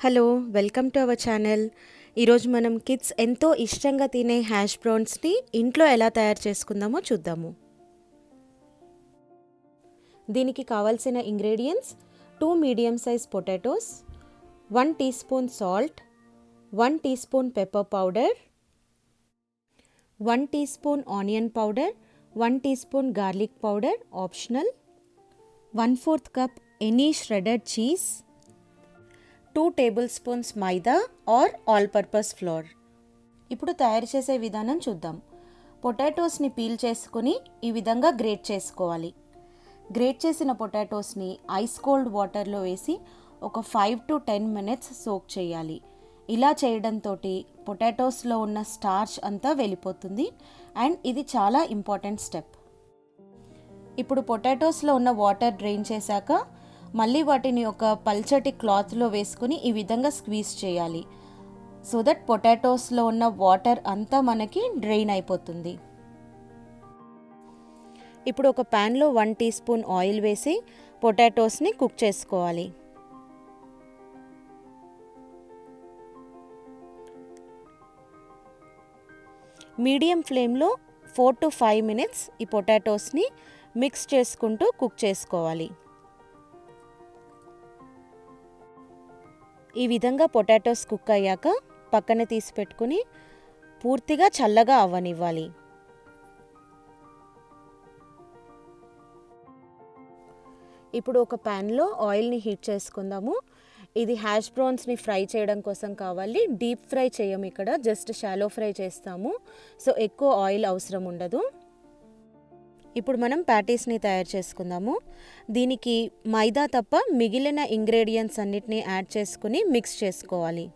Hello welcome to our channel. ఈరోజు మనం kids ఎంతో ఇష్టంగా తినే హ్యాష్ బ్రౌన్స్ని ఇంట్లో ఎలా తయారు చేసుకుందామో చూద్దాము. దీనికి కావాల్సిన ingredients two medium size potatoes one teaspoon salt one teaspoon pepper powder one teaspoon onion powder one teaspoon garlic powder optional one fourth cup any shredded cheese two tablespoons maida or all purpose flour. ఇప్పుడు తయారు చేసే విధానం చూద్దాం. పొటాటోస్ని peel చేసుకుని ఈ విధంగా great చేసుకోవాలి. Great చేసిన పొటాటోస్ని ఐస్ కోల్డ్ వాటర్లో వేసి ఒక five to ten minutes soak చేయాలి. ఇలా చేయడంతో పొటాటోస్లో ఉన్న స్టార్చ్ అంతా వెళ్ళిపోతుంది అండ్ ఇది చాలా ఇంపార్టెంట్ స్టెప్. ఇప్పుడు పొటాటోస్లో ఉన్న వాటర్ డ్రైన్ చేశాక మళ్ళీ వాటిని ఒక పల్చటి క్లాత్లో వేసుకుని ఈ విధంగా స్క్వీజ్ చేయాలి. సో దట్ పొటాటోస్లో ఉన్న వాటర్ అంతా మనకి డ్రైన్ అయిపోతుంది. ఇప్పుడు ఒక ప్యాన్లో వన్ టీ స్పూన్ ఆయిల్ వేసి పొటాటోస్ని కుక్ చేసుకోవాలి. మీడియం ఫ్లేమ్లో ఫోర్ టు ఫైవ్ మినిట్స్ ఈ పొటాటోస్ని మిక్స్ చేసుకుంటూ కుక్ చేసుకోవాలి. ఈ విధంగా పొటాటోస్ కుక్ అయ్యాక పక్కన తీసి పెట్టుకుని పూర్తిగా చల్లగా అవ్వనివ్వాలి. ఇప్పుడు ఒక ప్యాన్లో ఆయిల్ని హీట్ చేసుకుందాము. ఇది హ్యాష్ బ్రౌన్స్ని ఫ్రై చేయడం కోసం కావాలి. డీప్ ఫ్రై చేయము ఇక్కడ జస్ట్ షాలో ఫ్రై చేస్తాము. సో ఎక్కువ ఆయిల్ అవసరం ఉండదు. ఇప్పుడు మనం ప్యాటీస్ని తయారు చేసుకుందాము. దీనికి మైదా తప్ప మిగిలిన ఇంగ్రీడియంట్స్ అన్నిటిని యాడ్ చేసుకుని మిక్స్ చేసుకోవాలి.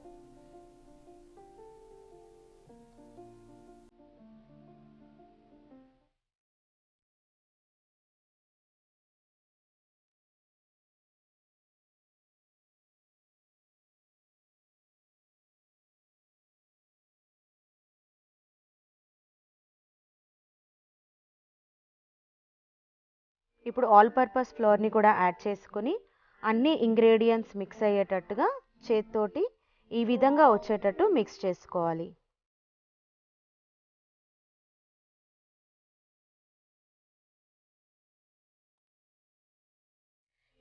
ఇప్పుడు ఆల్ పర్పస్ ఫ్లోర్ని కూడా యాడ్ చేసుకుని అన్ని ఇంగ్రీడియంట్స్ మిక్స్ అయ్యేటట్టుగా చేత్తోటి ఈ విధంగా వచ్చేటట్టు మిక్స్ చేసుకోవాలి.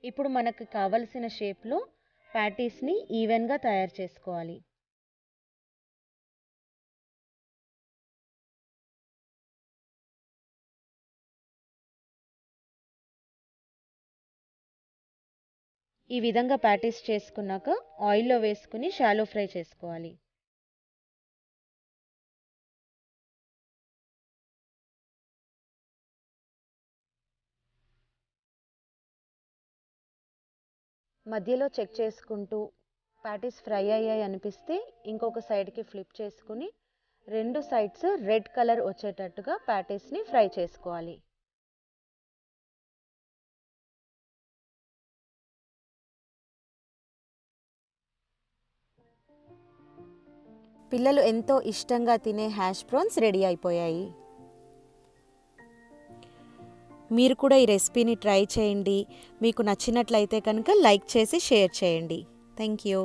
ఇప్పుడు మనకు కావలసిన షేప్లో ప్యాటీస్ని ఈవెన్గా తయారు చేసుకోవాలి. ఈ విధంగా ప్యాటీస్ చేసుకున్నాక ఆయిల్లో వేసుకుని షాలో ఫ్రై చేసుకోవాలి. మధ్యలో చెక్ చేసుకుంటూ ప్యాటీస్ ఫ్రై అయ్యాయి అనిపిస్తే ఇంకొక సైడ్కి ఫ్లిప్ చేసుకుని రెండు సైడ్స్ రెడ్ కలర్ వచ్చేటట్టుగా ప్యాటీస్ని ఫ్రై చేసుకోవాలి. పిల్లలు ఎంతో ఇష్టంగా తినే హ్యాష్ ప్రాన్స్ రెడీ అయిపోయాయి. మీరు కూడా ఈ రెసిపీని ట్రై చేయండి. మీకు నచ్చినట్లయితే కనుక లైక్ చేసి షేర్ చేయండి. Thank you